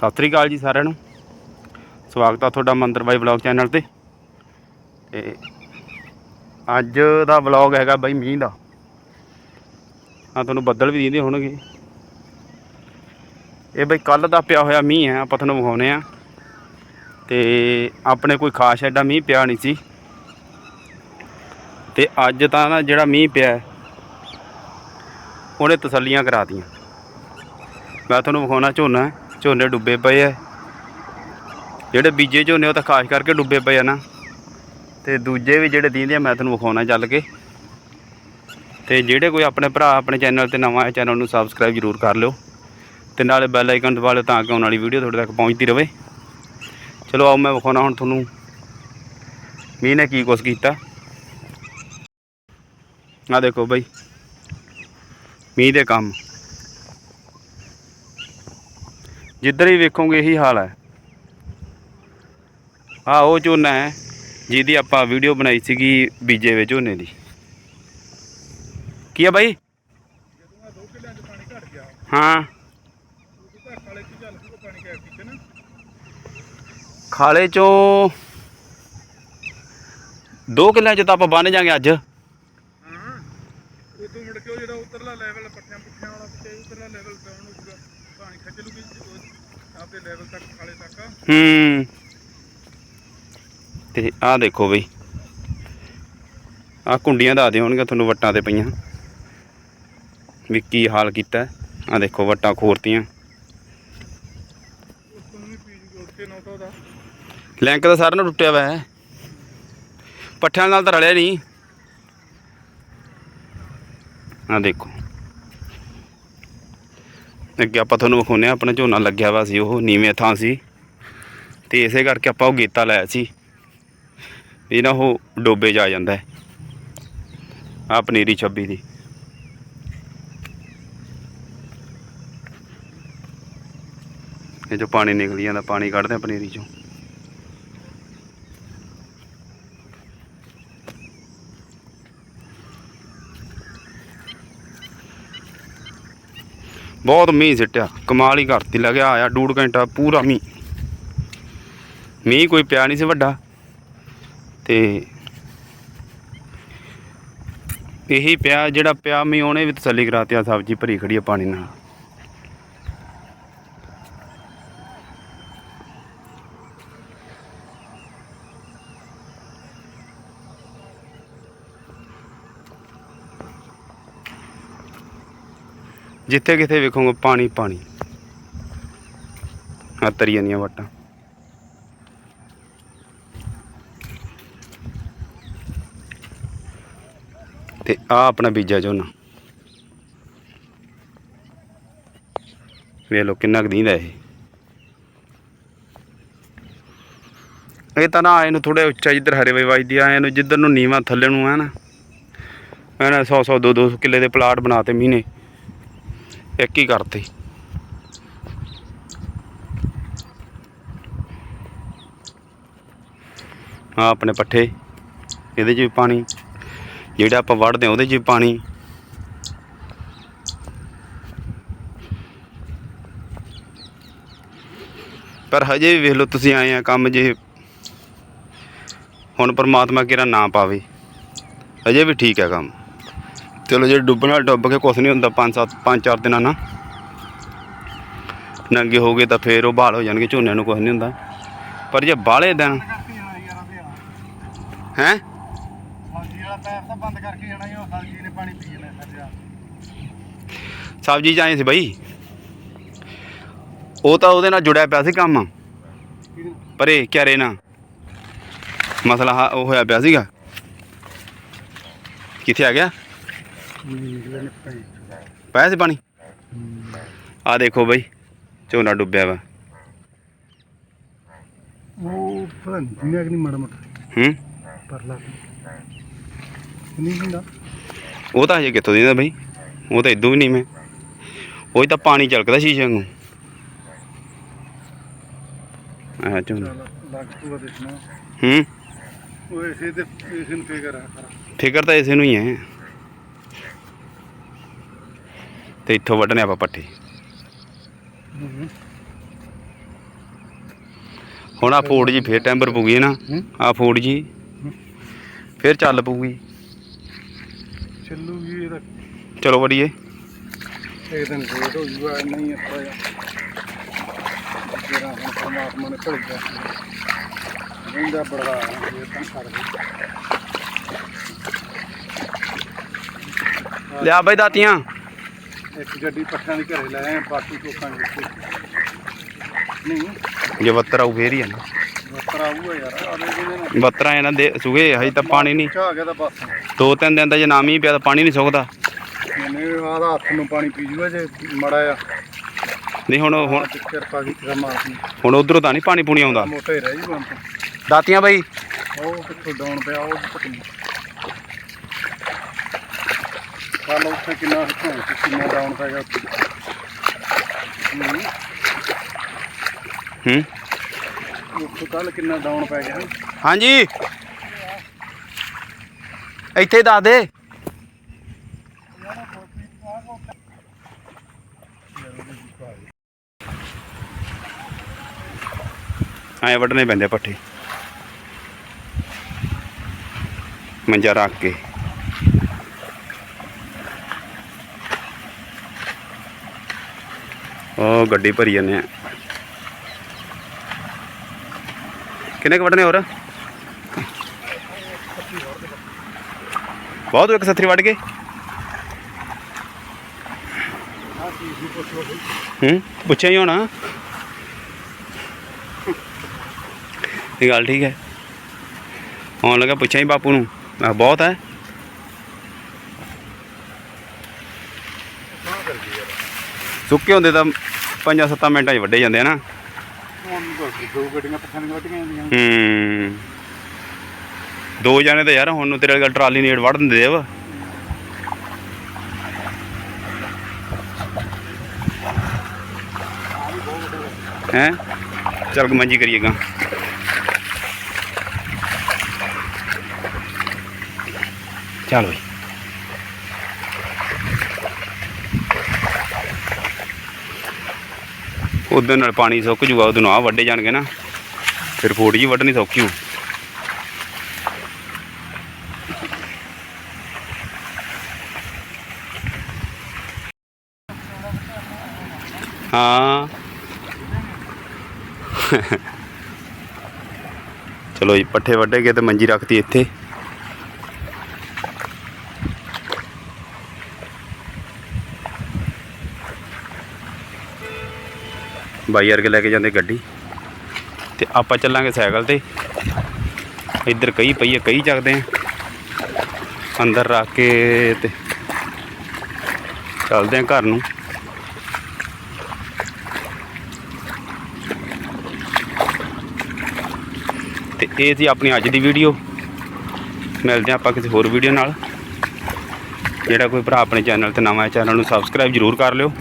ਸਤਿ ਸ੍ਰੀ ਅਕਾਲ ਜੀ ਸਾਰਿਆਂ ਨੂੰ। ਸਵਾਗਤ ਆ ਤੁਹਾਡਾ ਮੰਦਰ ਬਾਈ ਵਲੌਗ ਚੈਨਲ ਤੇ। ਤੇ ਅੱਜ ਦਾ ਵਲੌਗ ਹੈਗਾ ਬਾਈ ਮੀਂਹ ਦਾ। ਆ ਤੁਹਾਨੂੰ ਬੱਦਲ ਵੀ ਦਿੰਦੇ ਹੋਣਗੇ। ਇਹ ਬਈ ਕੱਲ ਦਾ ਪਿਆ ਹੋਇਆ ਮੀਂਹ ਹੈ, ਆਪਾਂ ਤੁਹਾਨੂੰ ਵਿਖਾਉਨੇ ਆ ਤੇ ਆਪਣੇ ਕੋਈ ਖਾਸ ਐਡਾ ਮੀਂਹ ਪਿਆ ਨਹੀਂ ਸੀ। ਤੇ ਅੱਜ ਤਾਂ ਨਾ ਜਿਹੜਾ ਮੀਂਹ ਪਿਆ ਉਹਨੇ ਤਸੱਲੀਆਂ ਕਰਾਤੀਆਂ। ਮੈਂ ਤੁਹਾਨੂੰ ਵਿਖਾਉਣਾ ਝੋਨਾ ਝੋਨੇ ਡੁੱਬੇ ਪਏ ਐ ਜਿਹੜੇ ਬੀਜੇ ਝੋਨੇ ਉਹ ਤਾਂ ਖਾਸ ਕਰਕੇ ਡੁੱਬੇ ਪਏ ਆ ਨਾ। ਤੇ ਦੂਜੇ ਵੀ ਜਿਹੜੇ ਦੀਂਦੇ ਆ, ਮੈਂ ਤੁਹਾਨੂੰ ਵਿਖਾਉਣਾ ਚੱਲ ਕੇ। ਤੇ ਜਿਹੜੇ ਕੋਈ ਆਪਣੇ ਭਰਾ ਆਪਣੇ ਚੈਨਲ ਤੇ ਨਵਾਂ ਹੈ ਚੈਨਲ ਨੂੰ ਸਬਸਕ੍ਰਾਈਬ ਜ਼ਰੂਰ ਕਰ ਲਿਓ। ਤੇ ਨਾਲੇ ਬੈਲ ਆਈਕਨ ਦਬਾ ਲਿਓ ਤਾਂ ਕਿ ਆਉਣ ਵਾਲੀ ਵੀਡੀਓ ਤੁਹਾਡੇ ਤੱਕ ਪਹੁੰਚਦੀ ਰਹੇ ਚਲੋ ਆਓ, ਮੈਂ ਵਿਖਾਉਣਾ ਹੁਣ ਤੁਹਾਨੂੰ। ਮੀਂਹ ਨੇ ਕੀ ਕੁਛ ਕੀਤਾ? ਆ ਦੇਖੋ ਬਈ, ਮੀਂਹ ਦੇ ਕੰਮ। ਜਿੱਧਰ ਹੀ ਵੇਖੋਗੇ ਇਹੀ ਹਾਲ ਹੈ। ਆ ਉਹ ਝੋਨਾ ਹੈ, ਜਿਹਦੀ ਆਪਾਂ ਵੀਡੀਓ ਬਣਾਈ ਸੀਗੀ ਬੀਜੇ ਵੇ ਝੋਨੇ ਦੀ। ਕੀ ਆ ਬਾਈ? ਹਾਂ। ਖਾਲੇ ਚੋਂ ਦੋ ਕਿੱਲਿਆਂ ਚ ਤਾਂ ਆਪਾਂ ਬੰਨ ਜਾਾਂਗੇ ਅੱਜ। ਹਾਂ। ਉਦੋਂ ਮੁੜ ਕੇ ਉਹ ਜਿਹੜਾ ਉਤਰਲਾ ਲੈਵਲ ਪੱਠਿਆਂ ਪੁੱਠਿਆਂ ਵਾਲਾ ਤੇ ਉਤਰਲਾ ਲੈਵਲ ਡਾਊਨ ਹੋਊਗਾ ਪਾਣੀ ਖਿੱਚ ਲੂਗੀ ਆਪਦੇ ਲੈਵਲ ਤੱਕ ਖਾਲੇ ਤੱਕ। ਹੂੰ। ਤੇ ਆਹ ਦੇਖੋ ਬਈ। ਆਹ ਕੁੰਡੀਆਂ ਦੱਸਦੇ ਹੋਣਗੇ ਤੁਹਾਨੂੰ ਵੱਟਾਂ ਤੇ ਪਈਆਂ। ਵੀ ਕੀ ਹਾਲ ਕੀਤਾ। ਆਹ ਦੇਖੋ ਵੱਟਾਂ ਖੋਰਤੀਆਂ। ਉਸ ਤੋਂ ਵੀ ਪੀਜ ਗੋਲ ਕੇ 900 ਦਾ। ਲਿੰਕ ਤਾਂ ਸਾਰਿਆਂ ਨੂੰ ਟੁੱਟਿਆ ਹੋਇਆ ਹੈ ਪੱਠਿਆਂ ਨਾਲ ਤਾਂ ਰਲਿਆ ਨਹੀਂ ਆਹ ਦੇਖੋ। ਅੱਗੇ ਆਪਾਂ ਤੁਹਾਨੂੰ ਵਿਖਾਉਂਦੇ ਹਾਂ, ਆਪਣਾ ਝੋਨਾ ਲੱਗਿਆ ਵਾ ਸੀ, ਉਹ ਨੀਵੇਂ ਥਾਂ ਸੀ। ਤੇ ਇਸੇ ਕਰਕੇ ਆਪਾਂ ਉਹ ਗੀਤਾ ਲਾਇਆ ਸੀ ਇਹ ਨਾ ਉਹ ਡੋਬੇ ਜਾ ਜਾਂਦਾ ਹੈ, ਆ ਪਨੀਰੀ 26 ਦੀ। ਇਹ ਜੋ ਪਾਣੀ ਨਿਕਲ ਜਾਂਦਾ, ਪਾਣੀ ਕੱਢਦੇ ਆ ਪਨੀਰੀ ਚੋਂ। ਬਹੁਤ ਮੀਂਹ ਸਿੱਟਿਆ, ਕਮਾਲ ਹੀ ਕਰਤੀ, ਲੱਗਿਆ ਆਇਆ ਡੂਢ ਘੰਟਾ ਪੂਰਾ ਮੀਂਹ। ਮੀਂਹ ਕੋਈ ਪਿਆ ਨਹੀਂ ਸੀ ਵੱਡਾ। ਤੇ ਇਹੀ ਪਿਆ, ਜਿਹੜਾ ਪਿਆ ਮੀਂਹ ਉਹਨੇ ਵੀ ਤਸੱਲੀ ਕਰਾਤੀ ਆ ਸਬਜ਼ੀ ਭਰੀ ਖੜੀ ਆ ਪਾਣੀ ਨਾਲ। ਜਿੱਥੇ ਕਿਤੇ ਵੇਖੋਗੇ ਪਾਣੀ ਪਾਣੀ। ਆ ਤਰੀ ਜਾਂਦੀਆਂ ਵਟਾਂ। ਤੇ ਆ ਆਪਣਾ ਬੀਜਾ ਝੋਨਾ। ਵੇਖ ਲੋ ਕਿੰਨਾ ਕੁ ਦੀਂਦਾ ਇਹ। ਇਹ ਤਾਂ ਨਾ ਇਹਨੂੰ ਥੋੜੇ ਉੱਚਾ ਜਿੱਧਰ ਹਰੇ ਵੇ ਵੱਜਦੀ ਆ, ਇਹਨੂੰ ਜਿੱਧਰ ਨੂੰ ਨੀਵਾ ਥੱਲੇ ਨੂੰ ਆ ਨਾ। ਇਹਨਾਂ 100 100 200 ਕਿੱਲੇ ਦੇ ਪਲਾਟ ਬਣਾਤੇ ਮਹੀਨੇ। ਇੱਕ ਹੀ ਕਰਤੀ। ਆ ਆਪਣੇ ਪੱਠੇ, ਇਹਦੇ 'ਚ ਵੀ ਪਾਣੀ। ਜਿਹੜਾ ਆਪਾਂ ਵੜਦੇ ਆ ਉਹਦੇ 'ਚ ਵੀ ਪਾਣੀ। ਪਰ ਹਜੇ ਵੀ ਵੇਖ ਲਓ ਤੁਸੀਂ ਆਏ ਆ ਕੰਮ ਜੇ ਹੁਣ ਪਰਮਾਤਮਾ ਕਿਹੜਾ ਨਾ ਪਾਵੇ। ਹਜੇ ਵੀ ਠੀਕ ਹੈ ਕੰਮ। ਚਲੋ ਜੇ ਡੁੱਬਣਾ ਡੁੱਬ ਕੇ ਕੁਛ ਨਹੀਂ ਹੁੰਦਾ, ਪੰਜ ਸੱਤ, ਪੰਜ ਚਾਰ ਦਿਨਾਂ ਨਾਲ ਨੰਗੇ ਹੋ ਗਏ ਤਾਂ ਫੇਰ ਉਹ ਬਹਾਲ ਹੋ ਜਾਣਗੇ, ਝੋਨੇ ਨੂੰ ਕੁਛ ਨਹੀਂ ਹੁੰਦਾ। ਪਰ ਜੇ ਬਾਹਲੇ ਦਿਨ ਕਰਕੇ ਹੈ? ਸਬਜ਼ੀ ਵਾਲਾ ਪੈਪ ਤਾਂ ਬੰਦ ਕਰਕੇ ਜਾਣਾ ਹੀ ਉਹ ਸਬਜ਼ੀ ਨੇ ਪਾਣੀ ਪੀ ਲੈਣਾ ਸੱਜਾ ਸਬਜ਼ੀ ਚ ਆਏ ਸੀ ਬਾਈ। ਉਹ ਤਾਂ ਉਹਦੇ ਨਾਲ ਜੁੜਿਆ ਪਿਆ ਸੀ ਕੰਮ। ਪਰੇ ਕਿਆਰੇ ਨਾਲ। ਮਸਲਾ ਉਹ ਹੋਇਆ ਪਿਆ ਸੀਗਾ। ਕਿੱਥੇ ਆ ਗਿਆ? ਪਾਇਆ ਸੀ ਪਾਣੀ? ਆ ਦੇਖੋ ਬਾਈ ਝੋਨਾ ਡੁੱਬਿਆ ਵਾ। ਉਹ ਪਤਾ ਨਹੀਂ ਕਿੰਨਾ ਕਿ ਨਹੀਂ ਮਾੜਾ ਮੋਟਾ। ਹੂੰ? ਪਰਲਾ ਨਹੀਂ ਹੁੰਦਾ। ਉਹ ਤਾਂ ਹਜੇ ਕਿੱਥੋਂ ਦਿੰਦਾ ਬਾਈ? ਉਹ ਤਾਂ ਇਦੋਂ ਵੀ ਨਹੀਂ ਮੈਂ। ਉਹ ਤਾਂ ਪਾਣੀ ਛਲਕਦਾ ਸ਼ੀਸ਼ੇ ਵਾਂਗੂ। ਆ ਝੋਨਾ। ਲੱਗ ਪੂਆ ਦੇਖਣਾ। ਹੂੰ? ਉਹ ਇਸੇ ਤੇ ਇਸੇ ਨੂੰ ਫਿਕਰ ਆ ਫਿਕਰ ਤਾਂ ਇਸੇ ਨੂੰ ਹੀ ਹੈ ਤੇ ਇੱਥੋਂ ਵੱਢਣੇ ਆਪਾਂ ਪੱਠੇ। ਹੁਣ ਆ ਫੋੜ ਜੀ ਫੇਰ ਟੈਂਬਰ ਪੂਗੀ ਨਾ। ਆ ਫੋੜ ਜੀ ਫੇਰ ਚੱਲ ਪੂਗੀ ਚੱਲੂਗੀ ਇਹਦਾ ਚਲੋ ਵੜੀਏ ਇੱਕ ਦਿਨ ਲੇਟ ਹੋ ਜੂਗਾ ਨਹੀਂ ਜਿਹਾ ਜਿਹੜਾ ਹੁਣ ਪਰਮਾਤਮਾ ਨੇ ਭੇਜਿਆ ਰਹਿੰਦਾ ਬੜਾ ਇਹ ਤਾਂ ਕਰ ਦੇ। ਲਿਆ ਬਈ ਦਾਤੀਆਂ। ਇੱਕ ਗੱਡੀ ਪੱਠਿਆਂ ਦੀ ਘਰੇ ਲੈ ਆਏ ਬਾਕੀ ਲੋਕਾਂ ਦੇ ਨਹੀਂ ਜੇ ਬੱਤਰ ਆਊ ਫੇਰ ਹੀ ਆ ਨਾ। ਵਸਤਰ ਆਊਗਾ ਯਾਰ ਬੱਤਰਾਂ ਇਹਨਾਂ ਦੇ ਸੁਗੇ ਹਜੇ ਤਾਂ ਪਾਣੀ ਨਹੀਂ। ਚਾਹ ਗਿਆ ਤਾਂ ਬਸ। ਦੋ ਤਿੰਨ ਦਿਨ ਦਾ ਜੇ ਨਾ ਮੀਂਹ ਪਿਆ ਤਾਂ ਪਾਣੀ ਨਹੀਂ ਸੁੱਕਦਾ। ਮੈਨੇ ਆਦਾ ਹੱਥ ਨੂੰ ਪਾਣੀ ਪੀ ਜੂਗਾ ਜੇ ਮੜਾ ਆ ਨਹੀਂ ਹੁਣ ਹੁਣ ਕਿਰਪਾ ਕੀਤੀ ਤਾਂ ਮਾਰਦੀ ਹੁਣ ਉਧਰੋਂ ਤਾਂ ਨਹੀਂ ਪਾਣੀ ਪੂਣੀ ਆਉਂਦਾ। ਮੋਟਾ ਰਹਿ ਹੁਣ। ਤਾਂ। ਦਾਤੀਆਂ ਬਈ। ਉਹ ਕਿੱਥੋਂ ਡਾਉਣ ਪਿਆ ਉਹ ਪਤਾ ਨਹੀਂ ਕੱਲ ਉੱਥੇ ਕਿੰਨਾ ਹੱਥਾਂ ਕਿੰਨਾ ਡਾਉਣ ਪੈ ਗਿਆ? ਹੂੰ, ਹੂੰ ਉੱਥੇ ਕੱਲ ਕਿੰਨਾ ਡਾਉਣ ਪੈ ਗਿਆ? ਹਾਂਜੀ। ਇੱਥੇ ਦੱਸ ਦੇ। ਐ ਵੱਢਣੇ ਪੈਂਦੇ ਪੱਠੇ। ਮੰਜਾ ਰੱਖ ਕੇ। ਉਹ ਗੱਡੀ ਭਰੀ ਜਾਂਦੇ ਆ। ਕਿੰਨੇ ਕੁ ਵੱਢਣੇ ਹੋਰ? ਬਹੁਤ ਇੱਕ ਸੱਥਰੀ ਵੱਢ ਗਏ। ਹੂੰ, ਪੁੱਛਿਆ ਹੀ ਹੋਣਾ। ਇਹ ਗੱਲ ਠੀਕ ਹੈ। ਆਉਣ ਲੱਗਾ ਪੁੱਛਿਆ ਹੀ ਬਾਪੂ ਨੂੰ। ਬਹੁਤ ਹੈ। ਸੁੱਕੇ ਹੁੰਦੇ ਤਾਂ ਪੰਜਾਂ ਸੱਤਾਂ ਮਿੰਟਾਂ 'ਚ ਵੱਡੇ ਜਾਂਦੇ ਆ ਨਾ। ਦੋ ਗੱਡੀਆਂ ਪੱਠਿਆਂ ਦੀਆਂ ਵੱਟੀਆਂ ਜਾਂਦੀਆਂ। ਹੂੰ। ਦੋ ਜਾਣੇ ਤਾਂ ਯਾਰ ਹੁਣ ਨੂੰ ਤੇਰੇ ਨਾਲ ਟਰਾਲੀ ਨੇੜ ਵੜ ਦਿੰਦੇ ਆ ਹੈ? ਚੱਲ ਮੰਜੀ ਕਰੀਏਗਾ ਚੱਲ ਬਈ। ਉਹਦੇ ਨਾਲ ਪਾਣੀ ਸੁੱਕ ਜੂਗਾ ਉਦੋਂ ਨਾਲ ਆ ਵੱਡੇ ਜਾਣਗੇ ਨਾ। ਫਿਰ ਫੋੜ ਜੀ ਵੱਢਣੀ ਸੌਖੀ ਹੋ ਹਾਂ। ਚਲੋ ਜੀ, ਪੱਠੇ ਵੱਢੇ ਗਏ ਤੇ ਮੰਜੀ ਰੱਖਤੀ ਇੱਥੇ। ਬਾਈ ਅਰਗੇ ਲੈ ਕੇ ਜਾਂਦੇ ਗੱਡੀ। ਤੇ ਆਪਾਂ ਚੱਲਾਂਗੇ ਸਾਈਕਲ ਤੇ। ਇੱਧਰ ਕਈ ਪਈ ਹੈ ਕਈ ਚੱਕਦੇ ਆ। ਅੰਦਰ ਰੱਖ ਕੇ ਤੇ ਚੱਲਦੇ ਆ ਘਰ ਨੂੰ। ਤੇ ਇਹ ਸੀ ਆਪਣੀ ਅੱਜ ਦੀ ਵੀਡੀਓ ਮਿਲਦੇ ਆ ਆਪਾਂ ਕਿਸੇ ਹੋਰ ਵੀਡੀਓ ਨਾਲ। ਜਿਹੜਾ ਕੋਈ ਭਰਾ ਆਪਣੇ ਚੈਨਲ ਤੇ ਨਵਾਂ ਹੈ ਚੈਨਲ ਨੂੰ ਸਬਸਕ੍ਰਾਈਬ ਜ਼ਰੂਰ ਕਰ ਲਿਓ।